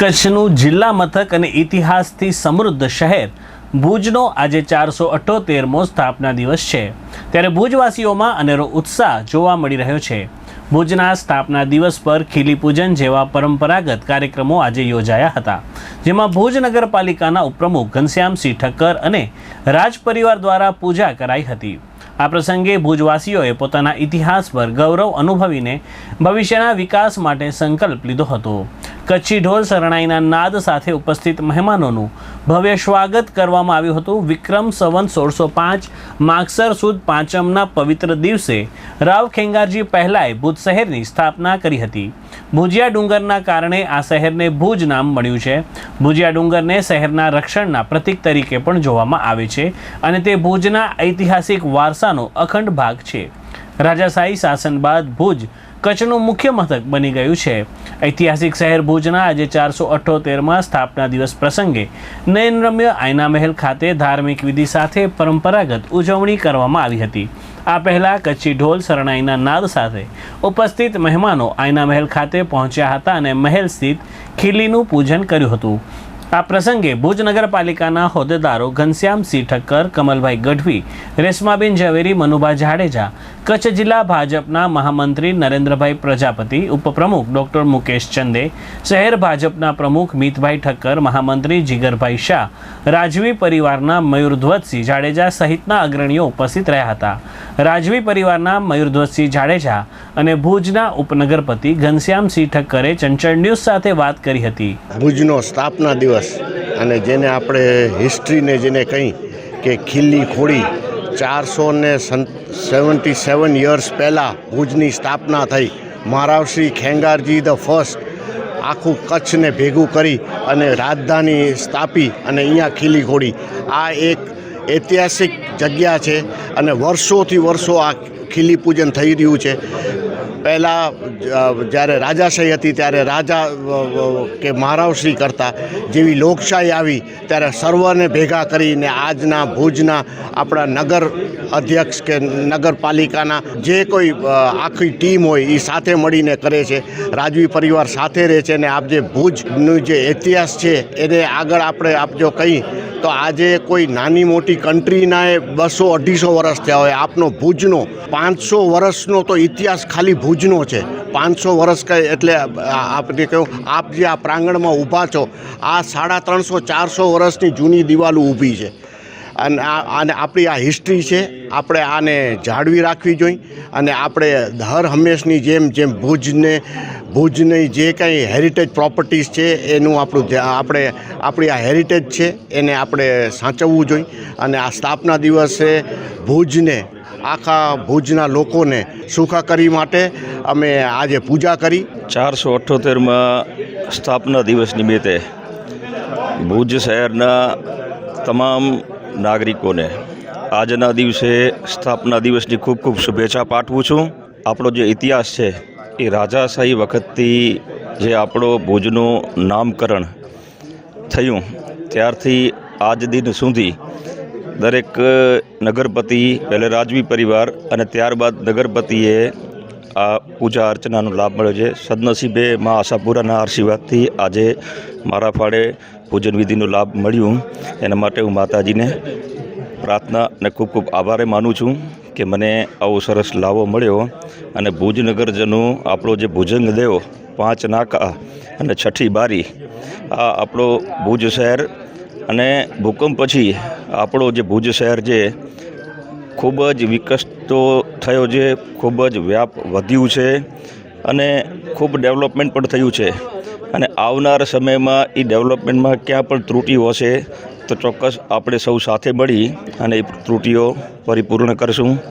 કચ્છનું જિલ્લા મથક અને ઇતિહાસથી સમૃદ્ધ શહેર ભુજનો આજે ચારસો અઠ્ઠોતેરમો સ્થાપના દિવસ છે. ત્યારે ભુજવાસીઓમાં અનેરો ઉત્સાહ જોવા મળી રહ્યો છે. ભુજના સ્થાપના દિવસ પર ખીલીપૂજન જેવા પરંપરાગત કાર્યક્રમો આજે યોજાયા હતા, જેમાં ભુજ નગરપાલિકાના ઉપપ્રમુખ ઘનશ્યામસિંહ ઠક્કર અને રાજ પરિવાર દ્વારા પૂજા કરાઈ હતી. આ પ્રસંગે ભુજવાસીઓએ પોતાના ઇતિહાસ પર ગૌરવ અનુભવીને ભવિષ્યના વિકાસ માટે સંકલ્પ લીધો હતો. કચ્છી ઢોલ શરણાઈના નાદ સાથે ઉપસ્થિત મહેમાનોનું ભવ્ય સ્વાગત કરવામાં આવ્યું હતું. વિક્રમ સવન સોળસો પાંચ, માગસર સુદ પાંચમના પવિત્ર દિવસે રાવ ખેંગારજી પહેલાંએ ભુજ શહેરની સ્થાપના કરી હતી. ભુજિયા ડુંગરના કારણે આ શહેરને ભુજ નામ મળ્યું છે. ભુજિયા ડુંગરને શહેરના રક્ષણના પ્રતીક તરીકે પણ જોવામાં આવે છે અને તે ભુજના ઐતિહાસિક વારસાનો અખંડ ભાગ છે. રાજાશાહી શાસન બાદ ભુજ કચ્છનું મુખ્ય મથક બની ગયું છે. ઐતિહાસિક શહેર ભુજના આજે ચારસો અઠ્ઠોતેરમાં સ્થાપના દિવસ પ્રસંગે નયનરમ્ય આયના મહેલ ખાતે ધાર્મિક વિધિ સાથે પરંપરાગત ઉજવણી કરવામાં આવી હતી. આ પહેલાં કચ્છી ઢોલ શરણાઈના નાદ સાથે ઉપસ્થિત મહેમાનો આયના મહેલ ખાતે પહોંચ્યા હતા અને મહેલ સ્થિત ખીલીનું પૂજન કર્યું હતું. આ પ્રસંગે ભુજ નગરપાલિકાના હોદ્દેદારો ઘનશ્યામસિંહ ઠક્કર, કમલભાઈ ગઢવી, રેશમાબેન ઝવેરી, મનુભા જાડેજા, કચ્છ જિલ્લા ભાજપના મહામંત્રી નરેન્દ્રભાઈ પ્રજાપતિ, ઉપપ્રમુખ ડોક્ટર મુકેશ ચંદે, શહેર ભાજપના પ્રમુખ મિતભાઈ ઠક્કર, મહામંત્રી જીગરભાઈ શાહ, રાજવી પરિવારના મયુરધ્વજસિંહ જાડેજા સહિતના અગ્રણીઓ ઉપસ્થિત રહ્યા હતા. રાજવી પરિવારના મયુરધ્વજસિંહ જાડેજા અને ભુજના ઉપનગરપતિ ઘનશ્યામસિંહ ઠક્કરે ચંચળ ન્યૂઝ સાથે વાત કરી હતી. ભુજનો સ્થાપના દિવસ અને જેને આપણે હિસ્ટ્રીને જેને કહી કે ખીલ્લી ખોડી ચારસો ને સેવન્ટી સેવન યર્સ પહેલાં ભુજની સ્થાપના થઈ. મહારાવશ્રી ખેંગારજી ધ ફર્સ્ટ આખું કચ્છને ભેગું કરી અને રાજધાની સ્થાપી અને અહીંયા ખીલી ખોડી આ એક ઐતિહાસિક જગ્યા છે અને વર્ષોથી વર્ષો આ ખીલી પૂજન થઈ રહ્યું છે. પહેલાં જ્યારે રાજાશાહી હતી, ત્યારે રાજા કે મહારાવશ્રી કરતા જેવી લોકશાહી આવી, ત્યારે સર્વને ભેગા કરીને આજના ભુજના આપણા નગર અધ્યક્ષ કે નગરપાલિકાના જે કોઈ આખી ટીમ હોય એ સાથે મળીને કરે છે. રાજવી પરિવાર સાથે રહે છે અને આપ જે ભુજનું જે ઇતિહાસ છે, એને આગળ આપણે આપ જો કહી તો આજે કોઈ નાની મોટી કન્ટ્રીના એ બસો અઢીસો વર્ષ થયા હોય. આપનો ભુજનો પાંચસો વર્ષનો તો ઇતિહાસ ખાલી ભુજનો છે. પાંચસો વર્ષ કંઈ એટલે આપને કહ્યું આપ જે આ પ્રાંગણમાં ઊભા છો, આ સાડા ત્રણસો ચારસો વર્ષની જૂની દિવાલો ઊભી છે. અને આને આપણી આ હિસ્ટ્રી છે. આપણે આને જાળવી રાખવી જોઈએ અને આપણે હર હંમેશની જેમ જેમ ભુજને ભુજની જે કંઈ હેરિટેજ પ્રોપર્ટીઝ છે, એનું આપણું આપણે આપણી આ હેરિટેજ છે, એને આપણે સાચવવું જોઈએ. અને આ સ્થાપના દિવસે ભુજને આખા ભુજના લોકોને સુખાકારી માટે અમે આજે પૂજા કરી. ચારસો અઠ્ઠોતેરમાં સ્થાપના દિવસ નિમિત્તે ભુજ શહેરના તમામ નાગરિકોને આજના દિવસે સ્થાપના દિવસની ખૂબ ખૂબ શુભેચ્છા પાઠવું છું. આપણો જે ઇતિહાસ છે, એ રાજાશાહી વખતથી જે આપણો ભુજનું નામકરણ થયું, ત્યારથી આજ દિન સુધી દરેક નગરપતિ, પહેલે રાજવી પરિવાર અને ત્યારબાદ નગરપતિએ આ પૂજા અર્ચનાનો લાભ મળ્યો છે. સદનસીબે મા આશાપુરાના આશીર્વાદથી આજે મારા ફાળે પૂજન વિધિનો લાભ મળ્યું. એના માટે હું માતાજીને પ્રાર્થના અને ખૂબ ખૂબ આભારે માનું છું કે મને આવો સરસ લાવો મળ્યો અને ભુજનગરજનો આપણો જે ભુજંગ દેવ, પાંચ નાકા અને છઠ્ઠી બારી, આ આપણો ભુજ શહેર અને ભૂકંપ પછી આપણો જે ભુજ શહેર છે, ખૂબ જ વિકસતો થયો છે, ખૂબ જ વ્યાપ વધ્યું છે અને ખૂબ ડેવલપમેન્ટ પણ થયું છે. અને આવનાર સમયમાં એ ડેવલપમેન્ટમાં ક્યાં પણ ત્રુટીઓ હશે તો ચોક્કસ આપણે સૌ સાથે મળી અને એ ત્રુટીઓ પરિપૂર્ણ કરશું.